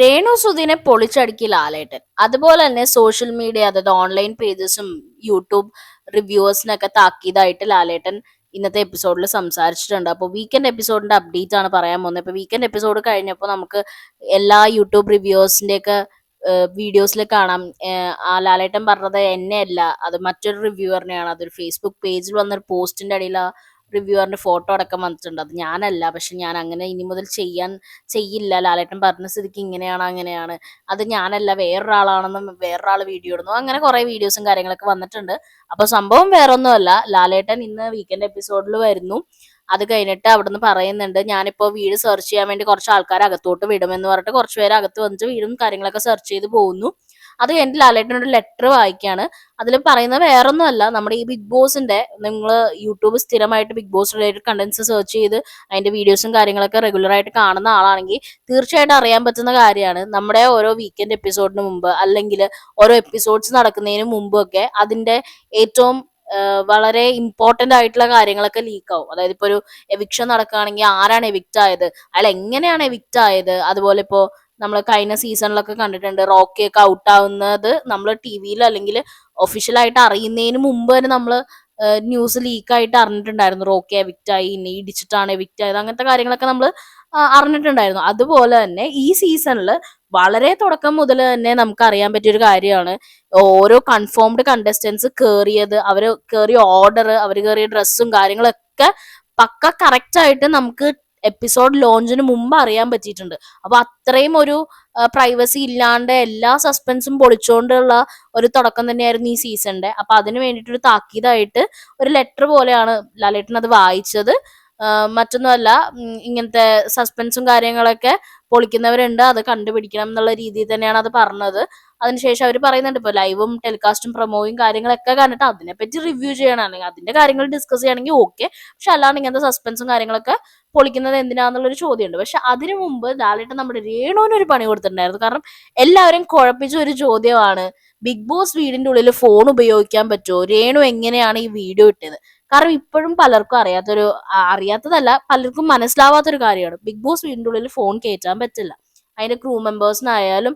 രേണു സുധീനെ പൊളിച്ചടുക്കി ലാലേട്ടൻ അതുപോലെ തന്നെ social media അതായത് ഓൺലൈൻ പേജസും യൂട്യൂബ് റിവ്യൂവേഴ്സിനൊക്കെ താക്കീതായിട്ട് ലാലേട്ടൻ ഇന്നത്തെ എപ്പിസോഡിൽ സംസാരിച്ചിട്ടുണ്ട്. അപ്പോൾ വീക്കെൻഡ് എപ്പിസോഡിന്റെ അപ്ഡേറ്റ് ആണ് പറയാൻ പോകുന്നത്. ഇപ്പോൾ വീക്കെൻഡ് എപ്പിസോഡ് കഴിഞ്ഞപ്പോൾ നമുക്ക് എല്ലാ യൂട്യൂബ് റിവ്യൂവേഴ്സിന്റെയൊക്കെ വീഡിയോസിൽ കാണാം. ആ ലാലേട്ടൻ പറഞ്ഞത് എന്നെയല്ല അത് മറ്റൊരു റിവ്യൂവറിനെയാണ് അതൊരു ഫേസ്ബുക്ക് പേജിൽ വന്നൊരു പോസ്റ്റിന്റെ അടിയിൽ ആ റിവ്യൂവറിന്റെ ഫോട്ടോ അടക്കം വന്നിട്ടുണ്ട്. അത് ഞാനല്ല. പക്ഷെ ഞാൻ അങ്ങനെ ഇനി മുതൽ ചെയ്യാൻ ചെയ്യില്ല. ലാലേട്ടൻ പറഞ്ഞ സ്ഥിതിക്ക് ഇങ്ങനെയാണ് അങ്ങനെയാണ്. അത് ഞാനല്ല. വേറൊരാളാണെന്നും വേറൊരാൾ വീഡിയോ ഇടുന്നു. അങ്ങനെ കുറെ വീഡിയോസും കാര്യങ്ങളൊക്കെ വന്നിട്ടുണ്ട്. അപ്പൊ സംഭവം വേറൊന്നുമല്ല. ലാലേട്ടൻ ഇന്ന് വീക്കെൻഡ് എപ്പിസോഡിൽ വരുന്നു. അത് കഴിഞ്ഞിട്ട് അവിടുന്ന് പറയുന്നുണ്ട് ഞാനിപ്പോ വീട് സെർച്ച് ചെയ്യാൻ വേണ്ടി കുറച്ച് ആൾക്കാർ അകത്തോട്ട് വിടുമെന്ന് പറഞ്ഞിട്ട് കുറച്ച് അകത്ത് വന്നിട്ട് വീടും കാര്യങ്ങളൊക്കെ സെർച്ച് ചെയ്ത് പോകുന്നു. അത് കഴിഞ്ഞിട്ട് ലാലേട്ടൻ ഒരു ലെറ്റർ വായിക്കാണ്. അതിൽ പറയുന്നത് വേറൊന്നുമല്ല. നമ്മുടെ ഈ ബിഗ് ബോസിന്റെ നിങ്ങൾ യൂട്യൂബ് സ്ഥിരമായിട്ട് Bigg Boss related contents search ചെയ്ത് അതിന്റെ വീഡിയോസും കാര്യങ്ങളൊക്കെ റെഗുലർ ആയിട്ട് കാണുന്ന ആളാണെങ്കിൽ തീർച്ചയായിട്ടും അറിയാൻ പറ്റുന്ന കാര്യമാണ്. നമ്മുടെ ഓരോ വീക്കെൻഡ് എപ്പിസോഡിന് മുമ്പ് അല്ലെങ്കിൽ ഓരോ എപ്പിസോഡ്സ് നടക്കുന്നതിന് മുമ്പൊക്കെ അതിന്റെ ഏറ്റവും വളരെ ഇമ്പോർട്ടന്റ് ആയിട്ടുള്ള കാര്യങ്ങളൊക്കെ ലീക്ക് ആവും. അതായത് ഇപ്പൊ ഒരു എവിക്ഷൻ നടക്കുകയാണെങ്കിൽ ആരാണ് എവിക്റ്റ് ആയത്? അയാൾ എങ്ങനെയാണ് എവിക്റ്റ് ആയത്? അതുപോലെ ഇപ്പോ നമ്മൾ കഴിഞ്ഞ സീസണിലൊക്കെ കണ്ടിട്ടുണ്ട് റോക്കി ഒക്കെ ഔട്ട് ആവുന്നത് നമ്മൾ ടി വിയിൽ അല്ലെങ്കിൽ ഒഫീഷ്യലായിട്ട് അറിയുന്നതിന് മുമ്പ് തന്നെ നമ്മൾ ന്യൂസ് ലീക്ക് ആയിട്ട് അറിഞ്ഞിട്ടുണ്ടായിരുന്നു റോക്കി എവിക്റ്റ് ആയി ഇനി ഇടിച്ചിട്ടാണ് എവിക്റ്റ് ആയത് അങ്ങനത്തെ കാര്യങ്ങളൊക്കെ നമ്മൾ അറിഞ്ഞിട്ടുണ്ടായിരുന്നു. അതുപോലെ തന്നെ ഈ സീസണിൽ വളരെ തുടക്കം മുതൽ തന്നെ നമുക്ക് അറിയാൻ പറ്റിയ ഒരു കാര്യമാണ്. ഓരോ കൺഫേംഡ് കണ്ടസ്റ്റൻസ് കേറിയത് അവർ കേറിയ ഓർഡർ അവർ കയറിയ ഡ്രസ്സും കാര്യങ്ങളൊക്കെ പക്ക കറക്റ്റ് ആയിട്ട് നമുക്ക് എപ്പിസോഡ് ലോഞ്ചിന് മുമ്പ് അറിയാൻ പറ്റിയിട്ടുണ്ട്. അപ്പൊ അത്രയും ഒരു പ്രൈവസി ഇല്ലാണ്ട് എല്ലാ സസ്പെൻസും പൊളിച്ചുകൊണ്ടുള്ള ഒരു തുടക്കം തന്നെയായിരുന്നു ഈ സീസണിന്റെ അപ്പൊ അതിന് വേണ്ടിയിട്ടൊരു താക്കീതായിട്ട് ഒരു ലെറ്റർ പോലെയാണ് ലാലേട്ടൻ അത് വായിച്ചത്. മറ്റൊന്നുമല്ല ഇങ്ങനത്തെ സസ്പെൻസും കാര്യങ്ങളൊക്കെ പൊളിക്കുന്നവരുണ്ട്. അത് കണ്ടുപിടിക്കണം എന്നുള്ള രീതിയിൽ തന്നെയാണ് അത് പറഞ്ഞത്. അതിനുശേഷം അവർ പറയുന്നുണ്ട് ഇപ്പൊ ലൈവും ടെലികാസ്റ്റും പ്രൊമോയും കാര്യങ്ങളൊക്കെ കണ്ടിട്ട് അതിനെപ്പറ്റി റിവ്യൂ ചെയ്യണം. അല്ലെങ്കിൽ അതിന്റെ കാര്യങ്ങൾ ഡിസ്കസ് ചെയ്യണമെങ്കിൽ ഓക്കെ പക്ഷെ അല്ലാണ്ട് ഇങ്ങനത്തെ സസ്പെൻസും കാര്യങ്ങളൊക്കെ പൊളിക്കുന്നത് എന്തിനാന്നുള്ളൊരു ചോദ്യമുണ്ട്. പക്ഷെ അതിനു മുമ്പ് ലാലേട്ടൻ നമ്മുടെ രേണുവിന് ഒരു പണി കൊടുത്തിട്ടുണ്ടായിരുന്നു. കാരണം എല്ലാവരും കുഴപ്പിച്ച ഒരു ചോദ്യമാണ് ബിഗ് ബോസ് വീടിന്റെ ഉള്ളിൽ ഫോൺ ഉപയോഗിക്കാൻ പറ്റുമോ? രേണു എങ്ങനെയാണ് ഈ വീഡിയോ ഇട്ടത്? കാരണം ഇപ്പോഴും പലർക്കും അറിയാത്തൊരു അറിയാത്തതല്ല പലർക്കും മനസ്സിലാവാത്തൊരു കാര്യമാണ്. ബിഗ് ബോസ് വീടിന്റെ ഉള്ളിൽ ഫോൺ കയറ്റാൻ പറ്റില്ല. അതിന്റെ ക്രൂ മെമ്പേഴ്സിനായാലും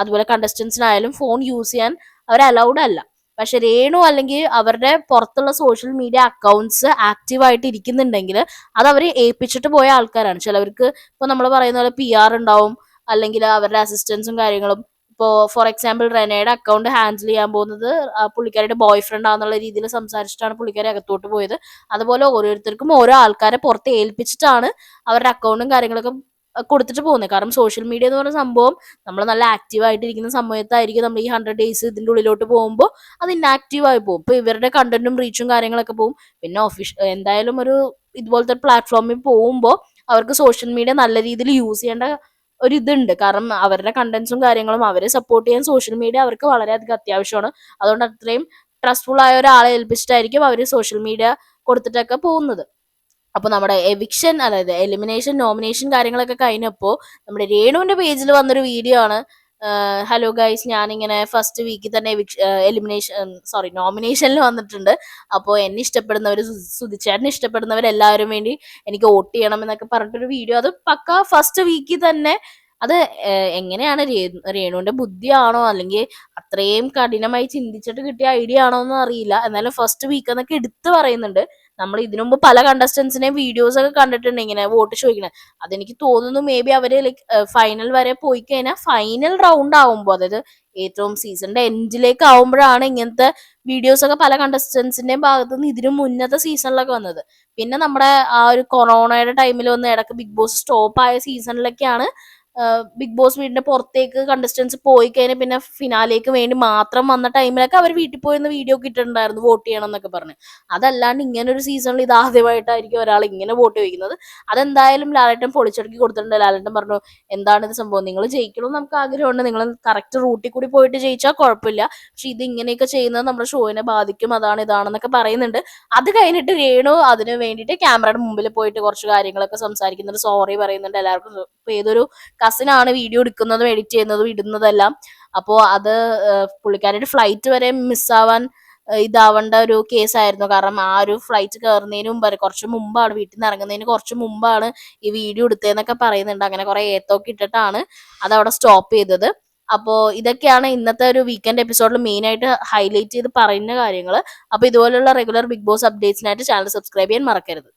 അതുപോലെ കണ്ടസ്റ്റൻസിനായാലും ഫോൺ യൂസ് ചെയ്യാൻ അവർ അലൗഡ് അല്ല. പക്ഷെ രേണു അല്ലെങ്കിൽ അവരുടെ പുറത്തുള്ള സോഷ്യൽ മീഡിയ അക്കൗണ്ട്സ് ആക്റ്റീവ് ആയിട്ട് ഇരിക്കുന്നുണ്ടെങ്കിൽ അത് അവർ ഏൽപ്പിച്ചിട്ട് പോയ ആൾക്കാരാണ്. ചിലവർക്ക് ഇപ്പൊ നമ്മൾ പറയുന്ന പോലെ പി ആർ ഉണ്ടാവും അല്ലെങ്കിൽ അവരുടെ അസിസ്റ്റൻസും കാര്യങ്ങളും. ഇപ്പോൾ ഫോർ എക്സാമ്പിൾ റെനയുടെ അക്കൗണ്ട് ഹാൻഡിൽ ചെയ്യാൻ പോകുന്നത് പുള്ളിക്കാരുടെ ബോയ് ഫ്രണ്ട് ആണെന്നുള്ള രീതിയിൽ സംസാരിച്ചിട്ടാണ് പുള്ളിക്കാരി അകത്തോട്ട് പോയത്. അതുപോലെ ഓരോരുത്തർക്കും ഓരോ ആൾക്കാരെ പുറത്ത് ഏൽപ്പിച്ചിട്ടാണ് അവരുടെ അക്കൗണ്ടും കാര്യങ്ങളൊക്കെ കൊടുത്തിട്ട് പോകുന്നത് കാരണം സോഷ്യൽ മീഡിയ എന്ന് പറയുന്ന സംഭവം നമ്മൾ നല്ല ആക്റ്റീവ് ആയിട്ടിരിക്കുന്ന സമയത്തായിരിക്കും നമ്മൾ ഈ ഹൺഡ്രഡ് ഡേയ്സ് ഇതിന്റെ ഉള്ളിലോട്ട് പോകുമ്പോൾ അത് ഇന്നാക്റ്റീവ് ആയി പോകും. ഇപ്പോൾ ഇവരുടെ കണ്ടന്റും റീച്ചും കാര്യങ്ങളൊക്കെ പോകും. പിന്നെ ഒഫീഷ്യൽ എന്തായാലും ഒരു ഇതുപോലത്തെ പ്ലാറ്റ്ഫോമിൽ പോകുമ്പോൾ അവർക്ക് സോഷ്യൽ മീഡിയ നല്ല രീതിയിൽ യൂസ് ചെയ്യേണ്ട ഒരു ഇതുണ്ട്. കാരണം അവരുടെ കണ്ടന്റ്സും കാര്യങ്ങളും അവരെ സപ്പോർട്ട് ചെയ്യാൻ സോഷ്യൽ മീഡിയ അവർക്ക് വളരെയധികം അത്യാവശ്യമാണ്. അതുകൊണ്ട് അത്രയും ട്രസ്റ്റ്ഫുൾ ആയ ഒരാളെ ഏൽപ്പിച്ചിട്ടായിരിക്കും അവർ സോഷ്യൽ മീഡിയ കൊടുത്തിട്ടൊക്കെ പോകുന്നത്. അപ്പൊ നമ്മുടെ എവിക്ഷൻ അതായത് എലിമിനേഷൻ നോമിനേഷൻ കാര്യങ്ങളൊക്കെ കഴിഞ്ഞപ്പോൾ നമ്മുടെ രേണുവിന്റെ പേജിൽ വന്നൊരു വീഡിയോ ആണ്. ഹലോ ഗൈസ് ഞാനിങ്ങനെ ഫസ്റ്റ് വീക്കിൽ തന്നെ എലിമിനേഷൻ സോറി നോമിനേഷനിൽ വന്നിട്ടുണ്ട്. അപ്പോൾ എന്നെ ഇഷ്ടപ്പെടുന്നവർ സുധിച്ചേട്ടനെ ഇഷ്ടപ്പെടുന്നവരെല്ലാവരും വേണ്ടി എനിക്ക് വോട്ട് ചെയ്യണം എന്നൊക്കെ പറഞ്ഞിട്ടൊരു വീഡിയോ അത് പക്ക ഫസ്റ്റ് വീക്കിൽ തന്നെ അത് എങ്ങനെയാണ് രേണുവിന്റെ ബുദ്ധിയാണോ? അല്ലെങ്കിൽ അത്രയും കഠിനമായി ചിന്തിച്ചിട്ട് കിട്ടിയ ഐഡിയ ആണോ എന്ന് അറിയില്ല. എന്നാലും ഫസ്റ്റ് വീക്ക് എന്നൊക്കെ എടുത്തു പറയുന്നുണ്ട്. നമ്മൾ ഇതിനു മുമ്പ് പല കണ്ടസ്റ്റൻസിനെയും വീഡിയോസ് ഒക്കെ കണ്ടിട്ടുണ്ട് ഇങ്ങനെ വോട്ട് ചോദിക്കണേ. അതെനിക്ക് തോന്നുന്നു മേ ബി അവർ ലൈക്ക് ഫൈനൽ വരെ പോയി കഴിഞ്ഞാൽ ഫൈനൽ റൗണ്ട് ആവുമ്പോൾ അതായത് ഏറ്റവും സീസണിന്റെ എൻഡിലേക്ക് ആവുമ്പോഴാണ് ഇങ്ങനത്തെ വീഡിയോസ് ഒക്കെ പല കണ്ടസ്റ്റൻസിന്റെയും ഭാഗത്ത് നിന്ന് ഇതിനു മുന്നത്തെ സീസണിലൊക്കെ വന്നത്. പിന്നെ നമ്മുടെ ആ ഒരു കൊറോണയുടെ ടൈമിൽ വന്ന് ഇടയ്ക്ക് ബിഗ് ബോസ് സ്റ്റോപ്പ് ആയ സീസണിലൊക്കെയാണ് ബിഗ് ബോസ് വീടിന്റെ പുറത്തേക്ക് കണ്ടസ്റ്റൻസ് പോയി കഴിഞ്ഞാൽ പിന്നെ ഫിനാലേക്ക് വേണ്ടി മാത്രം വന്ന ടൈമിലൊക്കെ അവർ വീട്ടിൽ പോയിരുന്ന വീഡിയോ ഒക്കെ ഇട്ടിട്ടുണ്ടായിരുന്നു വോട്ട് ചെയ്യണം എന്നൊക്കെ പറഞ്ഞ്. അതല്ലാണ്ട് ഇങ്ങനെ ഒരു സീസണിൽ ഇത് ആദ്യമായിട്ടായിരിക്കും ഒരാൾ ഇങ്ങനെ വോട്ട് ചോദിക്കുന്നത്. അതെന്തായാലും ലാലേട്ടൻ പൊളിച്ചടുക്കി കൊടുത്തിട്ടുണ്ട്. ലാലേട്ടൻ പറഞ്ഞു എന്താണ് ഇത് സംഭവം? നിങ്ങൾ ജയിക്കണം എന്ന് നമുക്ക് ആഗ്രഹമുണ്ട്. നിങ്ങൾ കറക്റ്റ് റൂട്ടിൽ കൂടി പോയിട്ട് ജയിച്ചാൽ കുഴപ്പമില്ല. പക്ഷെ ഇത് ഇങ്ങനെയൊക്കെ ചെയ്യുന്നത് നമ്മുടെ ഷോയിനെ ബാധിക്കും. അതാണ് ഇതാണെന്നൊക്കെ പറയുന്നുണ്ട്. അത് കഴിഞ്ഞിട്ട് രേണു അതിന് വേണ്ടിയിട്ട് ക്യാമറയുടെ മുമ്പിൽ പോയിട്ട് കുറച്ച് കാര്യങ്ങളൊക്കെ സംസാരിക്കുന്നുണ്ട്. സോറി പറയുന്നുണ്ട്. എല്ലാവർക്കും ഇപ്പൊ ഏതൊരു കസിൻ ആണ് വീഡിയോ എടുക്കുന്നതും എഡിറ്റ് ചെയ്യുന്നതും ഇടുന്നതെല്ലാം. അപ്പോൾ അത് പുള്ളിക്കാരുടെ ഫ്ലൈറ്റ് വരെ മിസ്സാവാൻ ഇതാവേണ്ട ഒരു കേസായിരുന്നു. കാരണം ആ ഒരു ഫ്ലൈറ്റ് കയറുന്നതിന് മുമ്പ് കുറച്ച് മുമ്പാണ് വീട്ടിൽ നിന്ന് ഇറങ്ങുന്നതിന് കുറച്ച് മുമ്പാണ് ഈ വീഡിയോ എടുത്തതെന്നൊക്കെ പറയുന്നുണ്ട്. അങ്ങനെ കുറെ ഏത്തൊക്കെ ഇട്ടിട്ടാണ് അതവിടെ സ്റ്റോപ്പ് ചെയ്തത്. അപ്പോൾ ഇതൊക്കെയാണ് ഇന്നത്തെ ഒരു വീക്കെൻഡ് എപ്പിസോഡിൽ മെയിനായിട്ട് ഹൈലൈറ്റ് ചെയ്ത് പറയുന്ന കാര്യങ്ങൾ അപ്പോൾ ഇതുപോലുള്ള റെഗുലർ ബിഗ് ബോസ് അപ്ഡേറ്റ്സിനായിട്ട് ചാനൽ സബ്സ്ക്രൈബ് ചെയ്യാൻ മറക്കരുത്.